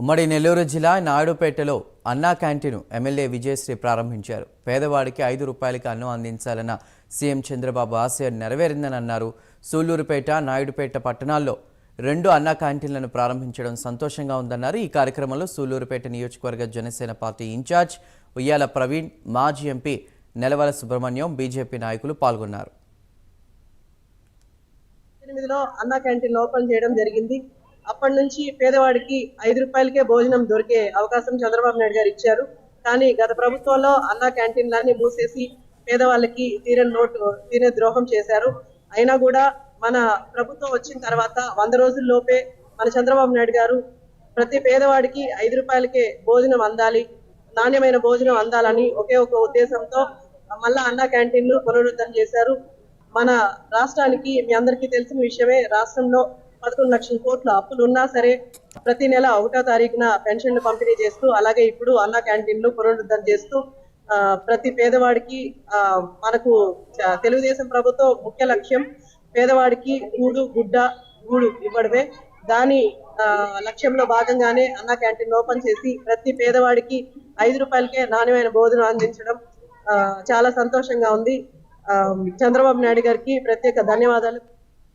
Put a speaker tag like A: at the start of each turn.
A: ఉమ్మడి నెల్లూరు జిల్లా నాయుడుపేటలో అన్నా క్యాంటీన్ ఎమ్మెల్యే విజయశ్రీ ప్రారంభించారు. పేదవాడికి ఐదు రూపాయలకి అన్నం అందించాలన్న సీఎం చంద్రబాబు ఆశయం నెరవేరిందని అన్నారు. సూళ్ళూరుపేట నాయుడుపేట పట్టణాల్లో రెండు అన్నా క్యాంటీన్లను ప్రారంభించడం సంతోషంగా ఉందన్నారు. ఈ కార్యక్రమంలో సూళ్ళూరుపేట నియోజకవర్గ జనసేన పార్టీ ఇన్ఛార్జ్ ఉయ్యాల ప్రవీణ్ మాజీ ఎంపీ నెలవల సుబ్రహ్మణ్యం బీజేపీ నాయకులు పాల్గొన్నారు.
B: అన్నా క్యాంటీన్ ఓపెన్ చేయడం జరిగింది. అప్పటి నుంచి పేదవాడికి ఐదు రూపాయలకే భోజనం దొరికే అవకాశం చంద్రబాబు నాయుడు గారు ఇచ్చారు. కానీ గత ప్రభుత్వంలో అన్నా క్యాంటీన్లన్నీ మూసేసి పేదవాళ్ళకి తీరని నోటు తీరే ద్రోహం చేశారు. అయినా కూడా మన ప్రభుత్వం వచ్చిన తర్వాత వంద రోజుల్లోపే మన చంద్రబాబు నాయుడు గారు ప్రతి పేదవాడికి ఐదు రూపాయలకే భోజనం అందాలి నాణ్యమైన భోజనం అందాలని ఒకే ఒక ఉద్దేశంతో మళ్ళా అన్నా క్యాంటీన్లు పునరుద్ధరణ చేశారు. మన రాష్ట్రానికి మీ అందరికీ తెలిసిన విషయమే రాష్ట్రంలో పదకొండు లక్షల కోట్ల అప్పులు ఉన్నా సరే ప్రతి నెల ఒకటో తారీఖున పెన్షన్లు పంపిణీ చేస్తూ అలాగే ఇప్పుడు అన్న క్యాంటీన్లు పునరుద్ధరణ చేస్తూ ప్రతి పేదవాడికి ఆ, మనకు తెలుగుదేశం ప్రభుత్వం ముఖ్య లక్ష్యం పేదవాడికి గూడు గుడ్డ గూడు ఇవ్వడమే. దాని ఆ, లక్ష్యంలో భాగంగానే అన్న క్యాంటీన్ ఓపెన్ చేసి ప్రతి పేదవాడికి ఐదు రూపాయలకే నాణ్యమైన భోజనం అందించడం ఆ, చాలా సంతోషంగా ఉంది. ఆ, చంద్రబాబు నాయుడు గారికి ప్రత్యేక ధన్యవాదాలు.